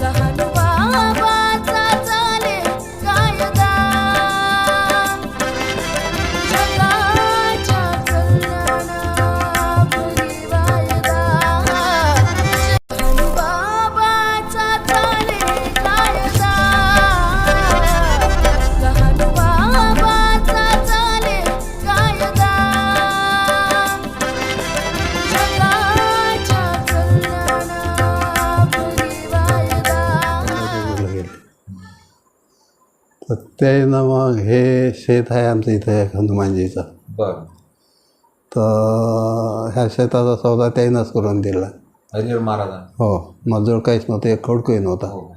लहान बाबाचा तर ते ना मग हे शेत आहे आमचं इथं हनुमानजीचं बर. तर ह्या शेताचा सौदा त्याईनंच करून दिला. हरिहर महाराजांना हो मजूर काहीच नव्हतं एक खडकही नव्हता. हो.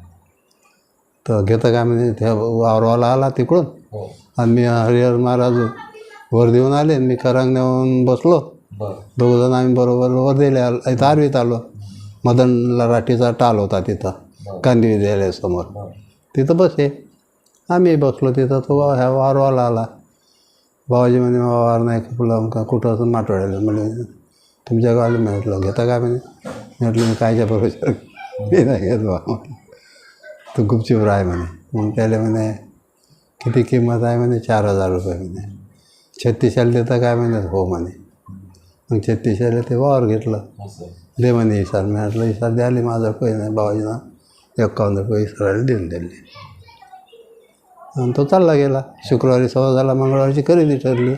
तर घेतं काय म्हणजे त्या वावरवाला आला तिकडून. हो. आणि मी हरिहर महाराज वर देऊन आले आणि मी करांग नेऊन बसलो. बर. दोघंजण आम्ही बरोबर वर दिले आलो इथं आरवीत आलो. मदन लाठीचा टाल होता तिथं विद्यालयासमोर बर. तिथं बसे आम्ही बसलो तिथं तो वा- ह्या वारवाला आला. बाबाजी म्हणे "वा- वार नाही खपलं का कुठं असं माटवाड्याला म्हणजे तुमच्या गावाला मी म्हटलं घेता काय म्हणे म्हटलं मी कायच्या बरोबर मी नाही घेत बा म्हटलं तो गुपचूप राह म्हणे. मग त्याला म्हणे किती किंमत आहे? म्हणे चार हजार रुपये. म्हणे छत्तीसाला देता काय म्हणे हो म्हणे. मग छत्तीसाला ते वावर घेतलं. दे म्हणे इसार म्हटलं इसार द्याले माझं काही नाही बाबाजीनं एकावन्न रुपये इसाराला देऊन दिले. आणि तो चालला गेला. शुक्रवारी सव्वा झाला मंगळवारची खरेदी ठरली.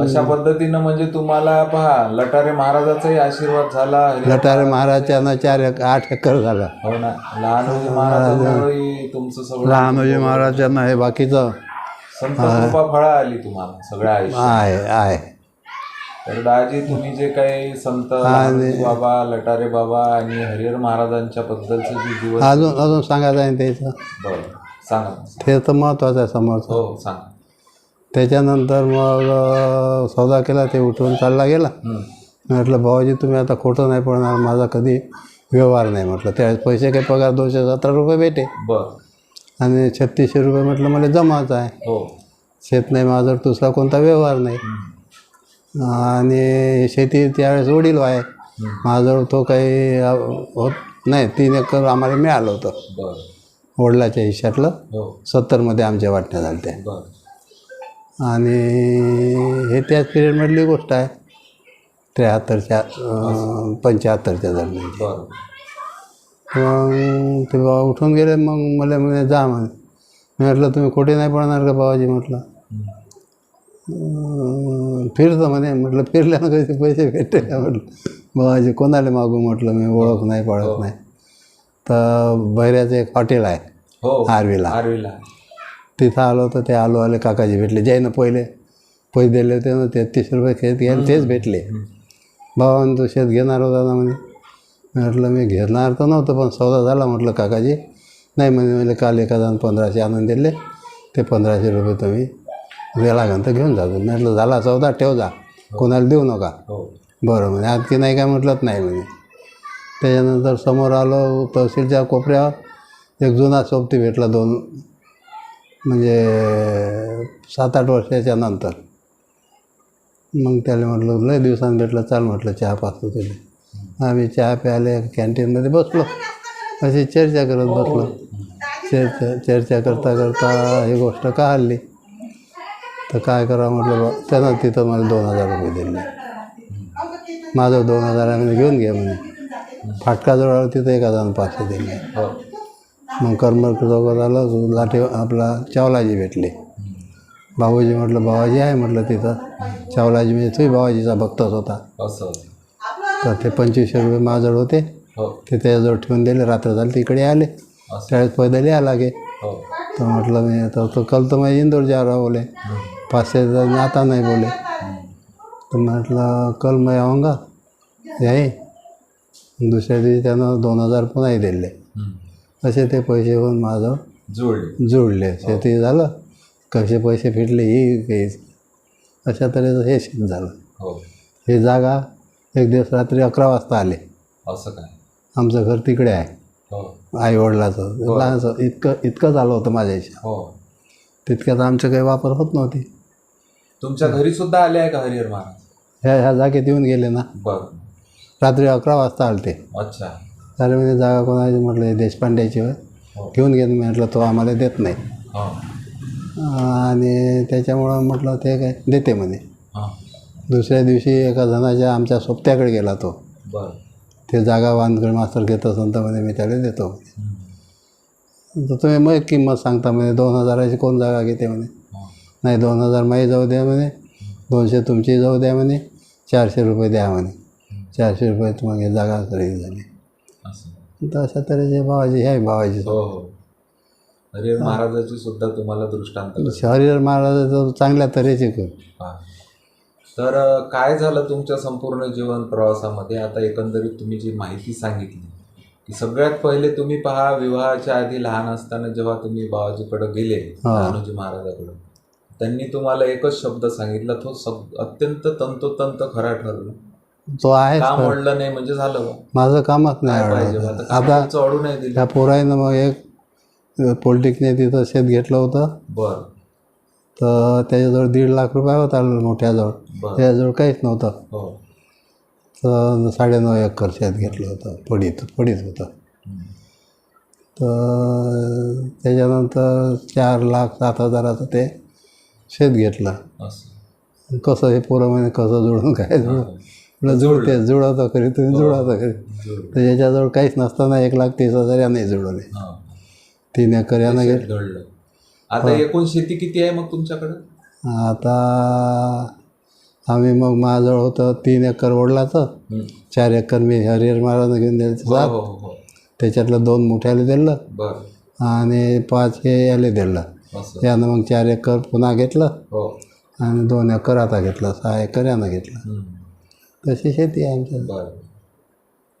अशा पद्धतीनं म्हणजे तुम्हाला पहा लटारे महाराजाचाही आशीर्वाद झाला. लटारे महाराजांना चार एक आठ एकर झाला. हो ना. लहानोजी महाराजांमुळे तुमचं सगळं लहानोजी महाराजांना हे बाकीचं संत कृपा फळा आली तुम्हाला सगळ्या आयुष्यात. आहे आहे. तर दाजी तुम्ही जे काही संत लहानोजी बाबा लटारे बाबा आणि हरिहर महाराजांच्या बद्दलचे जे अजून अजून सांगायचं आहे त्याचं बरं. सांगा ते तर महत्त्वाचं आहे समोरचं. हो सांगा. त्याच्यानंतर मग सौदा केला ते उठून चालला गेला. म्हटलं भावाजी तुम्ही आता खोटं नाही पडणार माझा कधी व्यवहार नाही. म्हटलं त्यावेळेस पैसे काही पगार दोनशे सतरा रुपये भेटे. बर. आणि छत्तीसशे रुपये म्हटलं मला जमाच आहे. हो. शेत नाही माझं दुसरा कोणता व्यवहार नाही. आणि शेती त्यावेळेस वडील आहे. माझं तो काही होत नाही तीन एकर आम्हाला मिळालं होतं. बर. वडिलाच्या हिश्यातलं हो. सत्तरमध्ये आमच्या ते बर. आणि हे त्याच पिरियडमधली गोष्ट आहे. त्र्याहत्तरच्या पंच्याहत्तरच्या दरम्यानची बर. मग ते बाबा उठून गेले मग मला म्हणे जा म्हणे. मी म्हटलं तुम्ही कुठे नाही पडणार का बाबाजी? म्हटलं. फिरतं म्हणे. म्हटलं फिरल्यानं कसे पैसे भेटते का? म्हटलं. बाबाजी कोणाला मागू? म्हटलं मी ओळख नाही पडत नाही. तर बैऱ्याचं एक हॉटेल आहे. हो. आर्वीला. आरवीला. तिथं आलो तर ते आलो आले काकाजी भेटले. जे ना पहिले पैसे दिले होते ना तेहतीस रुपये खेत घ्यायला तेच भेटले. भावानं तो शेत घेणार होता ना म्हणे? म्हटलं मी घेणार तर नव्हतं पण सौदा झाला म्हटलं काकाजी. नाही म्हणे म्हणजे काल एखादा पंधराशे आणून दिले ते पंधराशे रुपये तुम्ही लागेल तर घेऊन जातो म्हटलं झाला सौदा ठेव जा. कोणाला देऊ नका. हो. बरं म्हणे आणखी नाही काय? म्हटलंच नाही म्हणे. त्याच्यानंतर समोर आलो तहसीलच्या कोपऱ्यावर. एक जुना सोबती भेटला दोन म्हणजे सात आठ वर्षाच्या नंतर. मग त्याला म्हटलं लय दिवसांनी भेटलं चाल म्हटलं चहा पाचतो तुला आम्ही चहा प्यायला कॅन्टीनमध्ये बसलो. अशी चर्चा करत बसलो. चर्चा चर्चा करता करता ही गोष्ट का हल्ली? तर काय करावं म्हटलं बा त्यानं तिथं मला दोन हजार रुपये दिले. माझं दोन हजारामध्ये घेऊन घ्या म्हणे. फाटकाजवळ तिथं एक हजार पाचशे दिले. हो. मग करमर चौकात आलं लाटे आपला चावलाजी भेटले. बाबूजी म्हटलं बाबाजी आहे म्हटलं तिथं. चावलाजी म्हणजे तोही बाबाजीचा भक्तच होता. तर ते पंचवीसशे रुपये माझ्याजवळ होते. हो. ते त्याच्याजवळ ठेवून दिले रात्र झाली तिकडे आले. त्यावेळेस पैदल या लागे हो. तर म्हटलं मी आता तो कल तर मैं इंदौर जा रहा बोले पाचशे आता नाही बोले तर म्हटलं कल मैं आऊंगा यही दुसऱ्या दिवशी त्यानं दोन हजार पुन्हाही दिले. असे ते पैसे होऊन माझं जुळले. जुळले. शेती झालं. कसे पैसे फिटले ही काही अशा तऱ्हेचं हे शेत झालं. हो. ही जागा एक दिवस रात्री अकरा वाजता आले. असं काय? आमचं घर तिकडे आहे. हो. आई वडिलाचं इतकं इतकं झालं होतं माझ्या इच्छा हो. तितक्यात आमचं काही वापर होत नव्हती. तुमच्या घरी सुद्धा आले आहे का हरिहर महाराज? ह्या ह्या जागेत येऊन गेले ना. बरं. रात्री अकरा वाजता आले ते अच्छा. म्हणजे जागा कोणाची म्हटलं देशपांड्याची हो. घेऊन घेत म्हटलं तो आम्हाला देत नाही. आणि त्याच्यामुळं म्हटलं ते काय देते म्हणे. दुसऱ्या दिवशी एका जणाच्या आमच्या सोबत्याकडे गेला तो. ते जागा वानगड मास्तर घेत असेल तर म्हणे मी त्याला देतो. तर तुम्ही मग किंमत सांगता म्हणे दोन हजाराची कोण जागा घेते म्हणे. नाही दोन हजार माही जाऊ द्या म्हणे. दोनशे तुमची जाऊ द्या म्हणे. चारशे रुपये द्या म्हणे. चारशे रुपये मग जागा खरेदी झाली. असं. तर अशा तऱ्हेचे भावाजी आहे भावाजी हो हो. हरिहर महाराजाची सुद्धा तुम्हाला दृष्टांत हरिहर महाराजाचं चांगल्या तऱ्हेचे कर. तर काय झालं तुमच्या संपूर्ण जीवन प्रवासामध्ये? आता एकंदरीत तुम्ही जी माहिती सांगितली की सगळ्यात पहिले तुम्ही पहा विवाहाच्या आधी लहान असताना जेव्हा तुम्ही बाबाजीकडे गेले. लहानोजी महाराजाकडे त्यांनी तुम्हाला एकच शब्द सांगितला तो सग अत्यंत तंतोतंत खरा ठरला. तो काम म्हणलं नाही म्हणजे झालं. माझं कामच नाही आता अडू नाही दिलं. त्या पोराईनं मग एक पोलिटिकने तिथं शेत घेतलं होतं. बर. तर त्याच्याजवळ दीड लाख रुपये होता मोठ्याजवळ. त्याच्याजवळ काहीच नव्हतं. हो. तर साडेनऊ एकर शेत घेतलं होतं. पडीत पडीत होतं. तर त्याच्यानंतर चार लाख सात हजाराचं ते शेत घेतलं. कसं हे पोरं म्हणे कसं जुळून काय जुळून म्हटलं जुळते जुळवतं खरी तुम्ही जुळवतं खरी. जुळलं. तर याच्याजवळ काहीच नसताना एक लाख तीस हजार याने जुळवले हा. तीन एकर यानं घडलं आता एकूण शेती किती आहे मग तुमच्याकडे? आता आम्ही मग माझ्याजवळ होतं तीन एकर वडिलाचं. चार एकर मी हरिहर महाराज घेऊन दिलं. हो सात. हो हो. हो त्याच्यातलं दोन मोठ्याला दिलं. आणि पाच हे याला दिलं. यानं मग चार एकर पुन्हा घेतलं. हो. आणि दोन एकर आता घेतलं. सहा एकर यानं घेतलं. तशी शेती आहे आमच्या बर.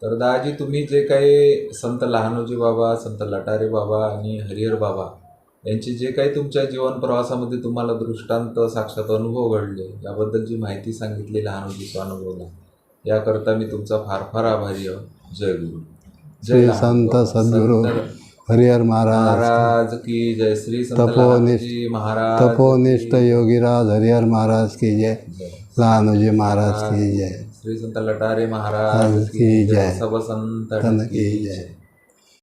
तर दादाजी तुम्ही जे काही संत लहानोजी बाबा संत लटारे बाबा आणि हरिहर बाबा यांचे जे काही तुमच्या जीवन प्रवासामध्ये तुम्हाला दृष्टांत साक्षात अनुभव घडले याबद्दल जी माहिती सांगितली लहानोजी स्वानुभवला याकरता मी तुमचा फार फार आभारी आहे. जय गुरु. श्री लहानोजी संत. सद्गुरू संत हरिहर महाराज. महाराज की जय. श्री संत तपोनिष्ठ- लहानोजी महाराज तपोनिष्ठ योगीराज हरिहर महाराज की जय. जय. लहानोजी महाराज की जय. श्री संत लटारे महाराज की जय. सब संत की जय।